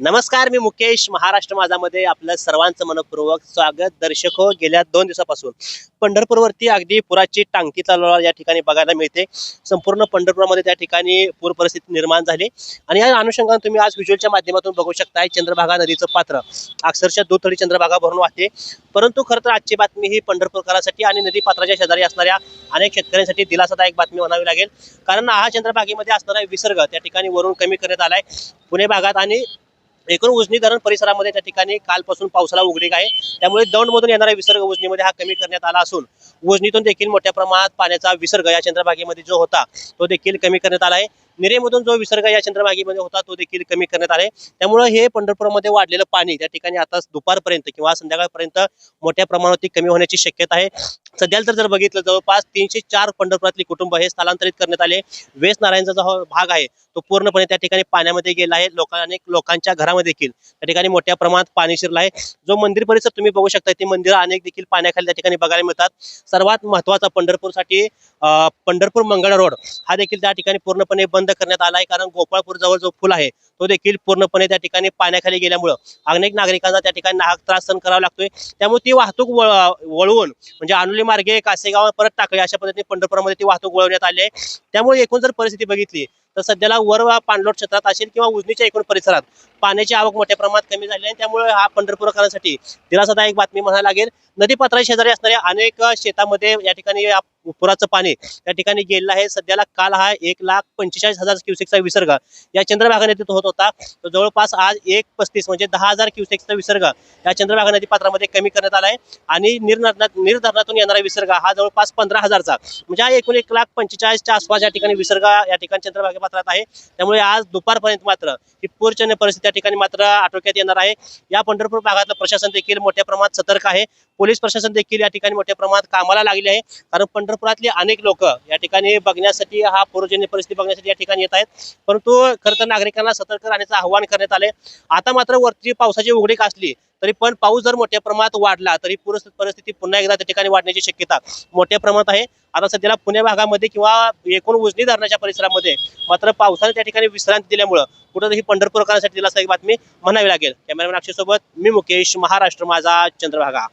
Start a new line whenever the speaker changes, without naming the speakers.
नमस्कार मी मुकेश महाराष्ट्र माझामध्ये आपलं सर्वांचं मनपूर्वक स्वागत. दर्शक हो गेल्या दोन दिवसापासून पंढरपूरवरती अगदी पुराची टांगती चालवणार या ठिकाणी बघायला मिळते. संपूर्ण पंढरपूरमध्ये त्या ठिकाणी पूर परिस्थिती निर्माण झाली. आणि या अनुषंगाने तुम्ही आज व्हिज्युअलच्या माध्यमातून बघू शकताय चंद्रभागा नदीचं पात्र. अक्षरशः दुथडी चंद्रभागा भरून वाहते. परंतु खरं तर आजची बातमी ही पंढरपूरकरांसाठी आणि नदी पात्राच्या शेजारी असणाऱ्या अनेक शेतकऱ्यांसाठी दिलासादायक बातमी म्हणावी लागेल. कारण हा चंद्रभागेमध्ये असणारा विसर्ग त्या ठिकाणी वरून कमी करण्यात आलाय. पुणे भागात आणि एकूण उजनी धरण परिसरामध्ये त्या ठिकाणी कालपासून पावसाला उघडीक आहे. त्यामुळे दौंडमधून येणारा विसर्ग उजनीमध्ये हा कमी करण्यात आला असून उजनीतून देखील मोठ्या प्रमाणात पाण्याचा विसर्ग या चंद्रभागेमध्ये जो होता तो देखील कमी करण्यात आला आहे. निरेमधून जो विसर्ग या चंद्रभागेमध्ये होता तो देखील कमी करण्यात आले. त्यामुळे हे पंढरपूरमध्ये वाढलेलं पाणी त्या ठिकाणी आता दुपारपर्यंत किंवा संध्याकाळपर्यंत मोठ्या प्रमाणावरती कमी होण्याची शक्यता आहे. सध्याला तर जर बघितलं जवळपास तीनशे चार पंढरपुरातली कुटुंब हे स्थलांतरित करण्यात आले. वेस्ट नारायणचा जो भाग आहे तो पूर्णपणे त्या ठिकाणी पाण्यामध्ये गेला आहे. लोक अनेक लोकांच्या घरामध्ये देखील त्या ठिकाणी मोठ्या प्रमाणात पाणी शिरलं आहे. जो मंदिर परिसर तुम्ही बघू शकता ते मंदिर अनेक देखील पाण्याखाली त्या ठिकाणी बघायला मिळतात. सर्वात महत्त्वाचा पंढरपूरसाठी पंढरपूर मंगळ रोड हा देखील त्या ठिकाणी पूर्णपणे बंद बंद करण्यात आला आहे कारण गोपाळपूर जवळ जो पूल आहे तो देखील पूर्णपणे त्या ठिकाणी पाण्याखाली गेल्यामुळं अनेक नागरिकांना त्या ठिकाणी नाहक त्रास सहन करावा लागतोय. त्यामुळे ती वाहतूक वळ- वळवून म्हणजे अनुली मार्गे कासेगाव परत टाकली अशा पद्धतीने पंढरपुरामध्ये ती वाहतूक वळवण्यात आली आहे. त्यामुळे एकूण जर परिस्थिती बघितली तर सध्याला वर पाणलोट क्षेत्रात असेल किंवा उजनीच्या एकूण परिसरात पाण्याची आवक मोठ्या प्रमाणात कमी झाली आहे त्यामुळे हा पंढरपूरकरांसाठी दिलासादायक बातमी म्हणायला लागेल. नदी पात्राच्या शेजारी असणाऱ्या अनेक शेतामध्ये या ठिकाणी पुराचं पाणी या ठिकाणी गेलेलं आहे. सध्याला काल हा एक लाख पंचेचाळीस हजार क्युसेकचा विसर्ग या चंद्रभागा नदीत होत होता. तो जवळपास आज एक पस्तीस म्हणजे दहा हजार क्युसेकचा विसर्ग या चंद्रभागा नदी पात्रामध्ये कमी करण्यात आला आहे आणि निर्धरणात निर्धरणातून येणारा विसर्ग हा जवळपास पंधरा हजारचा. म्हणजे हा एकूण एक लाख पंचेचाळीसच्या आसपास या ठिकाणी विसर्ग या ठिकाणी चंद्रभागा पात्रात आहे. त्यामुळे आज दुपारपर्यंत मात्र ही पूरजन्य परिस्थिती ठिकाणी मात्र आटोक्यात येणार आहे. या पंढरपूर भागातलं प्रशासन देखील मोठ्या प्रमाणात सतर्क आहे. पोलीस प्रशासन देखील या ठिकाणी मोठ्या प्रमाणात कामाला लागले आहे. कारण पंढरपुरातले अनेक लोक या ठिकाणी बघण्यासाठी हा पूर्वजन्य परिस्थिती बघण्यासाठी या ठिकाणी येत आहेत. परंतु खरं तर नागरिकांना सतर्क राहण्याचं आवाहन करण्यात आले आता मात्र वरती पावसाची उघडीक असली तरी पण पाऊस जर मोठ्या प्रमाणात वाढला तरी पूर परिस्थिती पुन्हा एकदा त्या ठिकाणी वाढण्याची शक्यता मोठ्या प्रमाणात आहे. आता सध्याला पुणे भागामध्ये किंवा एकूण उजनी धरणाच्या परिसरामध्ये मात्र पावसाने त्या ठिकाणी विश्रांती दिल्यामुळं कुठंतरी पंढरपूरकरांसाठी दिलासादायक बातमी म्हणावी लागेल. कॅमेरामॅन अक्षय सोबत मी मुकेश महाराष्ट्र माझा चंद्रभागा.